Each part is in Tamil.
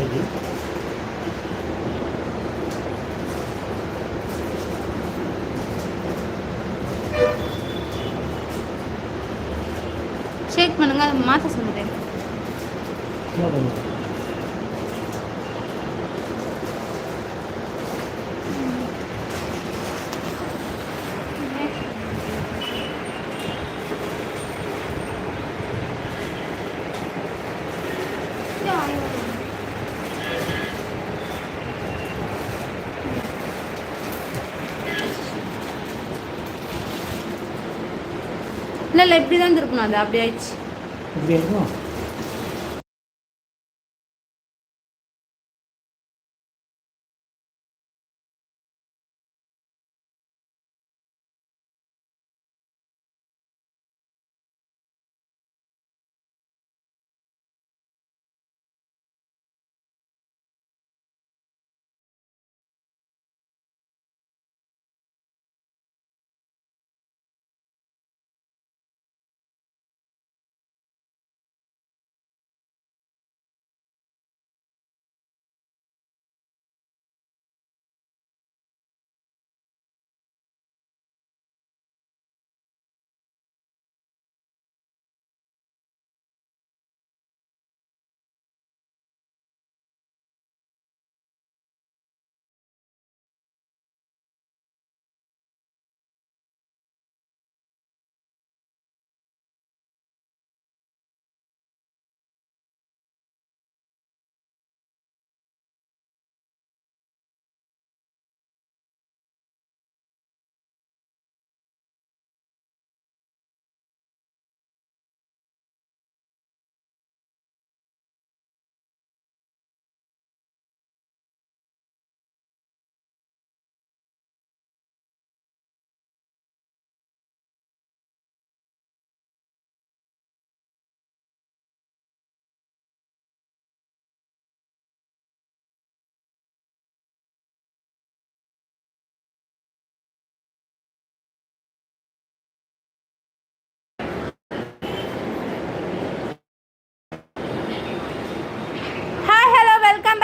முறையில் ஷேக் பண்ணுங்க அதை மாத்த சொல்கிறேன் Yeah, இல்லை இல்லை இப்படி தான் திருப்பணும் அது அப்படி ஆயிடுச்சு. இப்படி இருக்கும்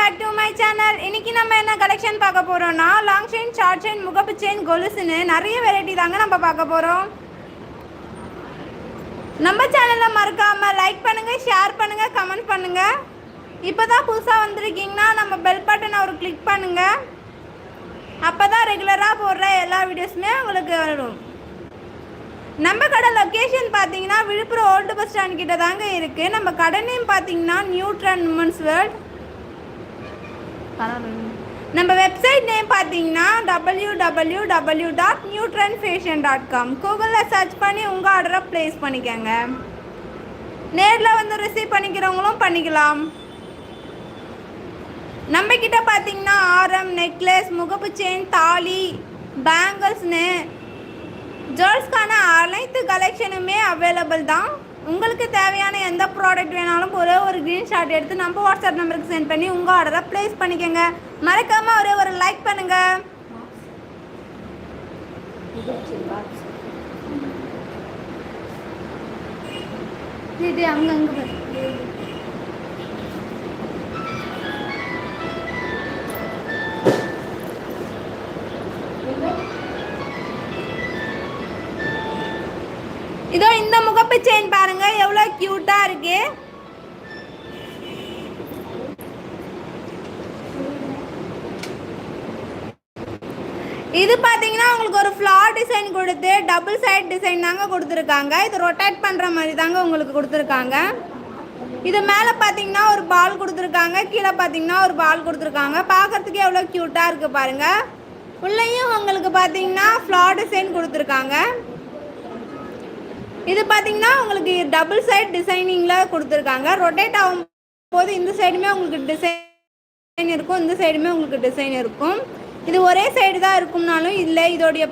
பேக் டு மை சேனல் இன்னைக்கு நம்ம என்ன கலெக்ஷன் பார்க்க போறோம்னா லாங் செயின் ஷார்ட் செயின் முகப்பு செயின் கொலுசுன்னு நிறைய வெரைட்டி தாங்க நம்ம பார்க்க போறோம். நம்ம சேனலை மறக்காம லைக் பண்ணுங்க ஷேர் பண்ணுங்க கமெண்ட் பண்ணுங்க. இப்போதான் புதுசாக வந்திருக்கீங்கன்னா நம்ம பெல் பட்டனை ஒரு கிளிக் பண்ணுங்க. அப்பதான் ரெகுலராக போடுற எல்லா வீடியோஸுமே உங்களுக்கு வரும். நம்ம கடை லொக்கேஷன் பார்த்தீங்கன்னா விழுப்புரம் ஓல்டு பஸ் ஸ்டாண்ட் கிட்ட தாங்க இருக்குது நம்ம கடை நேம் பார்த்தீங்கன்னா நியூட்ரன் உமன்ஸ் வேர்ல்ட் நம்ம வெப்சைட் நேம் பார்த்தீங்கன்னா W W W dot Neutron fashion dot com கூகுளில் சர்ச் பண்ணி உங்கள் ஆர்டரை ப்ளேஸ் பண்ணிக்கோங்க. நேரில் வந்து ரிசீவ் பண்ணிக்கிறவங்களும் பண்ணிக்கலாம். நம்ம கிட்ட பார்த்தீங்கன்னா ஆரம் நெக்லஸ் முகப்பு செயின் தாலி பேங்கிள்ஸ்னு ஜுவல்ஸ்க்கான அனைத்து கலெக்ஷனுமே அவைலபிள் தான். உங்களுக்கு தேவையான எந்த ப்ராடக்ட் வேணாலும் ஒரே ஒரு க்ரீன் ஷாட் எடுத்து நம்ம வாட்ஸ்அப் நம்பருக்கு சென்ட் பண்ணி உங்கள் ஆர்டரை ப்ளேஸ் பண்ணிக்கோங்க. மறக்காமல் ஒரே ஒரு லைக் பண்ணுங்கள் இது அங்கே இதோ இந்த முகப்பு செயின் பாருங்க. எவ்வளோ கியூட்டா இருக்கு. இது பார்த்தீங்கன்னா உங்களுக்கு ஒரு ஃப்ளார் டிசைன் கொடுத்து டபுள் சைட் டிசைன் தாங்க கொடுத்துருக்காங்க. இது ரொட்டேட் பண்ணுற மாதிரி தாங்க உங்களுக்கு கொடுத்துருக்காங்க. இது மேலே பார்த்தீங்கன்னா ஒரு பால் கொடுத்துருக்காங்க. கீழே பார்த்தீங்கன்னா ஒரு பால் கொடுத்துருக்காங்க. பார்க்குறதுக்கு எவ்வளோ க்யூட்டாக இருக்குது பாருங்கள் உள்ளேயும் உங்களுக்கு பார்த்தீங்கன்னா ஃப்ளார் டிசைன் கொடுத்துருக்காங்க. இது பார்த்தீங்கன்னா உங்களுக்கு டபுள் சைட் டிசைனிங்கில் கொடுத்துருக்காங்க. ரொட்டேட் ஆகும் போது இந்த சைடுமே உங்களுக்கு டிசைன் இருக்கும் இந்த சைடுமே உங்களுக்கு டிசைன் இருக்கும். இது ஒரே சைடு தான் இருக்கும்னாலும் இல்லை இதோடைய